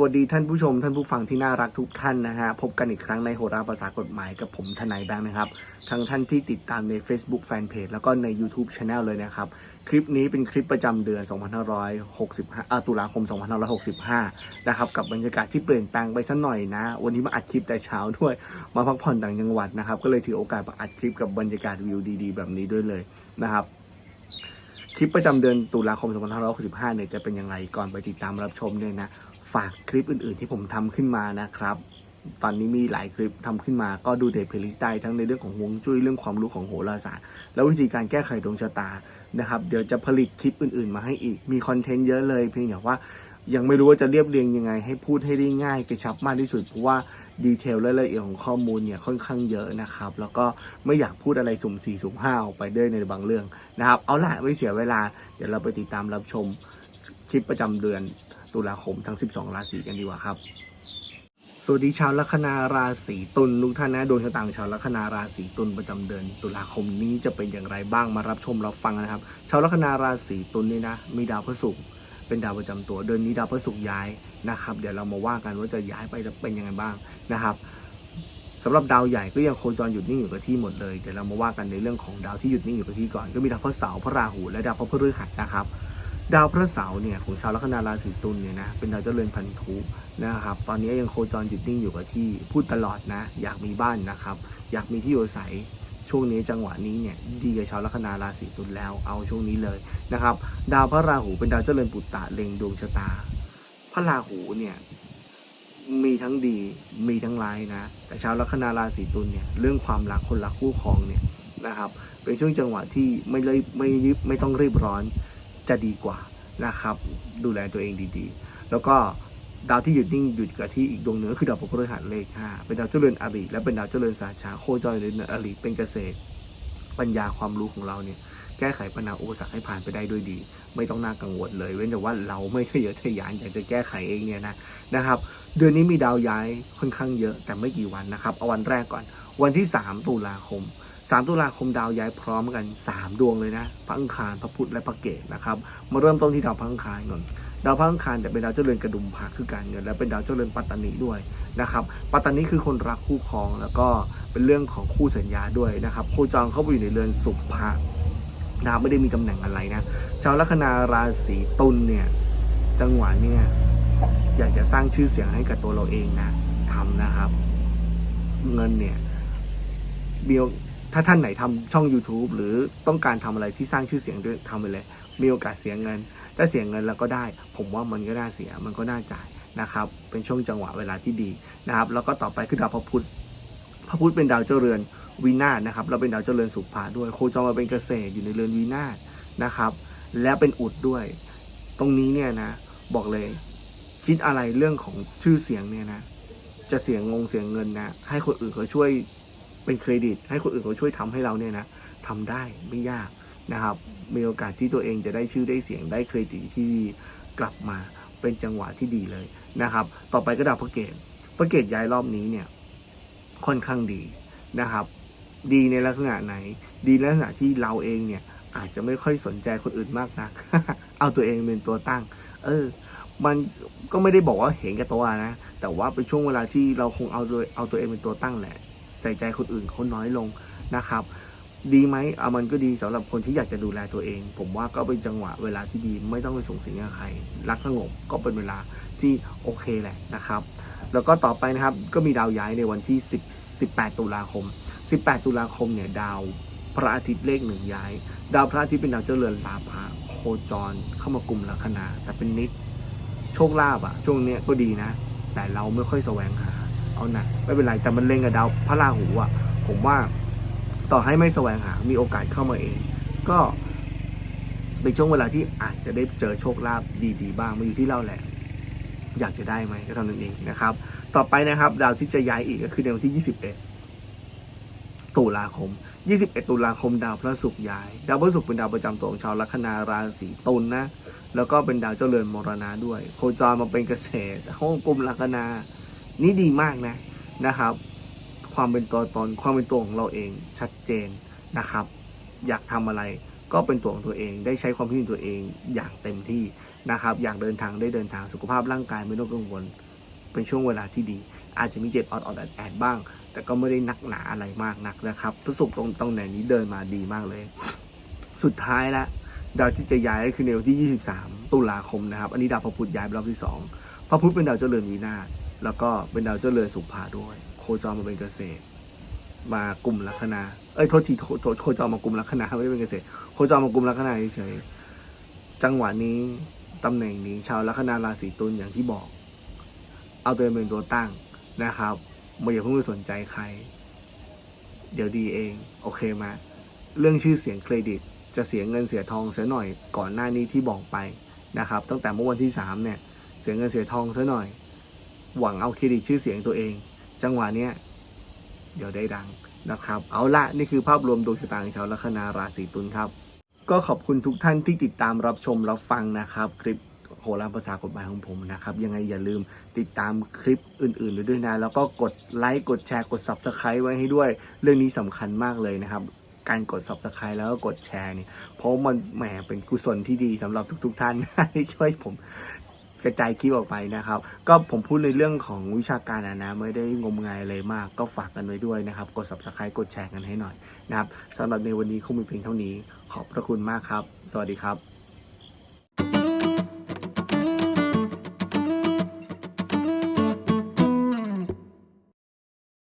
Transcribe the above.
สวัสดีท่านผู้ชมท่านผู้ฟังที่น่ารักทุกท่านนะฮะ พบกันอีกครั้งในโหราภาษากฎหมายกับผมทนายแบงค์นะครับ ทั้งท่านที่ติดตามใน Facebook Fanpage แล้วก็ใน YouTube Channel เลยนะครับ คลิปนี้เป็นคลิปประจำเดือน 2565อ่าตุลาคม 2565 นะครับ กับบรรยากาศที่เปลี่ยนแปลงไปสักหน่อยนะ วันนี้มาอัดคลิปแต่เช้าด้วย มาพักผ่อนต่างจังหวัดนะครับ ก็เลยถือโอกาสมาอัดคลิปกับบรรยากาศวิวดีๆ แบบนี้ด้วยเลยนะครับคลิปประจำเดือนตุลาคม 2565 เนี่ยจะเป็นยังไงก่อนไปติดตามรับชมเนี่ยนะ ฝากคลิปอื่นๆ ที่ผมทำขึ้นมานะครับ ตอนนี้มีหลายคลิปทำขึ้นมาก็ดูในเพลย์ลิสต์ได้ทั้งในเรื่องของฮวงจุ้ยเรื่องความรู้ของโหราศาสตร์ แล้ววิธีการแก้ไขดวงชะตานะครับเดี๋ยวจะผลิตคลิปอื่นๆ มาให้อีกมีคอนเทนต์เยอะเลย เพียงแต่ว่ายังไม่รู้ว่าจะเรียบเรียงยังไง ให้พูดให้ได้ง่ายกระชับมากที่สุดเพราะว่าดีเทลและรายละเอียดของข้อมูลเนี่ยค่อนข้างเยอะนะครับ แล้วก็ไม่อยากพูดอะไรสุ่มสี่สุ่มห้าออกไปด้วยในบางเรื่องนะครับ เอาล่ะไม่เสียเวลา เดี๋ยวเราไปติดตามรับชมคลิปประจำเดือน ตุลาคมทั้ง 12 ราศีกันดีกว่าครับ สวัสดีชาวลัคนาราศีตุลทุกท่านนะดวงชะตาของชาวลัคนาราศีตุลประจำเดือนตุลาคมนี้จะเป็นอย่างไรบ้างมารับชมรับฟังนะครับ ชาวลัคนาราศีตุลนี่นะ มีดาวพฤหัสเป็นดาวประจำตัวเดือนนี้ดาวพฤหัสย้ายนะครับ เดี๋ยวเรามาว่ากันว่าจะย้ายไปจะเป็นยังไงบ้างนะครับสำหรับดาวใหญ่ก็ยังโคจรหยุดนิ่งอยู่กับที่หมดเลยเดี๋ยวเรามาว่ากันในเรื่องของดาวที่หยุดนิ่งอยู่กับที่ก่อนก็มีดาวพระเสาร์พระราหูและดาวพระพฤหัสนะครับ ดาวพระเสาร์เนี่ยของชาวลัคนาราศีตุลเนี่ยนะเป็นดาวเจริญพันธุนะครับ ตอนนี้ยังโคจรหยุดนิ่งอยู่กับที่พูดตลอดนะ อยากมีบ้านนะครับ อยากมีที่อยู่อาศัยช่วงนี้จังหวะนี้เนี่ยดีกับชาวลัคนาราศีตุลแล้วเอาช่วงนี้เลยนะครับ ดาวพระราหูเป็นดาวเจริญปุตตะเล็งดวงชะตา พระราหูเนี่ยมีทั้งดีมีทั้งร้ายนะ แต่ชาวลัคนาราศีตุลเนี่ยเรื่องความรักคนรักคู่ครองเนี่ยนะครับ เป็นช่วงจังหวะที่ไม่เลยไม่รีบไม่ต้องรีบร้อน จะดีกว่านะครับ ดูแลตัวเองดีๆ แล้วก็ดาวที่หยุดนิ่งหยุดกับที่อีกดวงหนึ่งก็คือดาวพฤหัสเลขห้าเป็นดาวเจริญอริและเป็นดาวเจริญสาชาโคจรเรือนอริเป็นเกษตร ปัญญาความรู้ของเราเนี่ยแก้ไขปัญหาอุปสรรคให้ผ่านไปได้ด้วยดี ไม่ต้องน่ากังวลเลย เว้นแต่ว่าเราไม่ทะเยอทะยานอยากจะแก้ไขเองเนี่ยนะนะครับ เดือนนี้มีดาวย้ายค่อนข้างเยอะแต่ไม่กี่วันนะครับเอาวันแรกก่อน วันที่ 3 ตุลาคม 3 ตุลาคมดาวย้ายพร้อมกัน 3 ดวงเลยนะพระอังคารพระพุธและพระเกตนะครับ มาเริ่มต้นที่ดาวพระอังคารก่อนดาวพระอังคารแต่เป็นดาวเจริญกระดุมพระคือการเงิน และเป็นดาวเจริญปัตตานีด้วยนะครับ ปัตตานีคือคนรักคู่ครองแล้วก็เป็นเรื่องของคู่สัญญาด้วยนะครับโคจรเข้าไปอยู่ในเรือนสุภะดาวไม่ได้มีตำแหน่งอะไรนะชาวลัคนาราศีตุลเนี่ยจังหวะเนี่ยอยากจะสร้างชื่อเสียงให้กับตัวเราเองนะทำนะครับ เงินเนี่ยเบี้ยว ถ้าท่านไหนทำช่อง YouTube หรือต้องการทำอะไรที่สร้างชื่อเสียงด้วยทำไปเลย มีโอกาสเสียเงิน ถ้าเสียเงินแล้วก็ได้ ผมว่ามันก็น่าเสีย มันก็น่าจ่ายนะครับ เป็นช่วงจังหวะเวลาที่ดีนะครับ แล้วก็ต่อไปคือดาวพระพุธ พระพุธเป็นดาวเจ้าเรือนวินาศนะครับแล้วเป็นดาวเจ้าเรือนสุภาด้วย โคจรมาเป็นเกษตรอยู่ในเรือนวินาศนะครับ และเป็นอุดด้วย ตรงนี้เนี่ยนะ บอกเลย คิดอะไรเรื่องของชื่อเสียงเนี่ยนะ จะเสียงงงเสียงเงินนะ ให้คนอื่นเขาช่วย เป็นเครดิต ให้คนอื่นเขาช่วยทำให้เราเนี่ยนะทำได้ไม่ยากนะครับ มีโอกาสที่ตัวเองจะได้ชื่อได้เสียงได้เครดิตที่ดีกลับมาเป็นจังหวะที่ดีเลยนะครับ ต่อไปก็ดาวพระเกตพระเกตย้ายรอบนี้เนี่ยค่อนข้างดีนะครับ ดีในลักษณะไหน ดีในลักษณะที่เราเองเนี่ยอาจจะไม่ค่อยสนใจคนอื่นมากนัก เอาตัวเองเป็นตัวตั้ง เออ มันก็ไม่ได้บอกว่าเห็นแก่ตัวนะ แต่ว่าเป็นช่วงเวลาที่เราคงเอาโดยเอาตัวเองเป็นตัวตั้งแหละ ใส่ใจคนอื่นเขาน้อยลงนะครับ ดีไหมเอามันก็ดีสำหรับคนที่อยากจะดูแลตัวเอง ผมว่าก็เป็นจังหวะเวลาที่ดีไม่ต้องไปส่งเสียงกับใคร รักสงบก็เป็นเวลาที่โอเคแหละนะครับ แล้วก็ต่อไปนะครับก็มีดาวย้ายในวันที่ 10 18 ตุลาคม 18 ตุลาคมเนี่ยดาวพระอาทิตย์เลขหนึ่งย้าย ดาวพระอาทิตย์เป็นดาวเจริญลาภะโคจรเข้ามากลุ่มลัคนาแต่เป็นนิด โชคลาภอะช่วงเนี้ยก็ดีนะ แต่เราไม่ค่อยแสวงหา เอาหนะไม่เป็นไรแต่มันเล็งกับดาวพระราหูอะผมว่าต่อให้ไม่แสวงหา มีโอกาสเข้ามาเอง ก็เป็นช่วงเวลาที่อาจจะได้เจอโชคลาภดีๆบ้างมาอยู่ที่เราแหละ อยากจะได้ไหมก็เท่านั้นเองนะครับ ต่อไปนะครับ ดาวที่จะย้ายอีกก็คือในวันที่ 21 ตุลาคม 21 ตุลาคมดาวพระศุกร์ย้าย ดาวพระศุกร์เป็นดาวประจำตัวของชาวลัคนาราศีตุลนะแล้วก็เป็นดาวเจ้าเรือนมรณะด้วย โคจรมาเป็นเกษตรห้องกลมลัคนา นี่ดีมากนะนะครับ ความเป็นตัวตนความเป็นตัวของเราเองชัดเจนนะครับ อยากทำอะไรก็เป็นตัวของตัวเองได้ใช้ความคิดของตัวเองอย่างเต็มที่นะครับ อยากเดินทางได้เดินทางสุขภาพร่างกายไม่ต้องกังวลเป็นช่วงเวลาที่ดี อาจจะมีเจ็บออดออดแอดบ้าง แต่ก็ไม่ได้นักหนาอะไรมากนักนะครับ ประสบตรงตรงไหนนี้เดินมาดีมากเลย สุดท้ายละดาวที่จะย้ายคือในวันที่ 23 ตุลาคมนะครับ อันนี้ดาวพระพุธย้ายเป็นรอบที่สองพระพุธเป็นดาวเจริญวีนาศ แล้วก็เป็นดาวเจ้าเริญสุภาด้วย โคจรมาเป็นเกษตร มากลุ่มลัคนาเอ้ยโทษทีโทโทโคจรมากลุ่มลัคนาไม่ได้เป็นเกษตร โคจรมากลุ่มลัคนาเฉยจังหวะนี้ตำแหน่งนี้ ชาวลัคนาราศีตุลอย่างที่บอก เอาตัวเองเป็นตัวตั้งนะครับไม่อย่าเพิ่งไปสนใจใคร เดี๋ยวดีเอง โอเคไหมเรื่องชื่อเสียงเครดิต จะเสียเงินเสียทองเสียหน่อยก่อนหน้านี้ที่บอกไปนะครับ ตั้งแต่เมื่อวันที่สามเนี่ย เสียเงินเสียทองเสียหน่อย หวังเอาเครดิตชื่อเสียงตัวเอง จังหวะเนี้ยเดี๋ยวได้ดังนะครับ เอาละนี่คือภาพรวมดวงชะตาของชาวลัคนาราศีตุลครับ ก็ขอบคุณทุกท่านที่ติดตามรับชมรับฟังนะครับ คลิปโหราภาษากฎหมายของผมนะครับ ยังไงอย่าลืมติดตามคลิปอื่นๆด้วยนะ แล้วก็กดไลค์กดแชร์กด Subscribe ไว้ให้ด้วย เรื่องนี้สำคัญมากเลยนะครับ การกด Subscribe แล้วก็กดแชร์เนี่ยเพราะมันแหมเป็นกุศลที่ดีสำหรับทุก ๆ ท่านที่ช่วยผม กระจายคลิปออกไปนะครับ ก็ผมพูดในเรื่องของวิชาการนะนะไม่ได้งมงายอะไรมาก ก็ฝากกันไว้ด้วยนะครับ กด Subscribe กดแชร์กันให้หน่อยนะครับสำหรับในวันนี้คงมีเพียงเท่านี้ ขอบพระคุณมากครับ สวัสดีครับ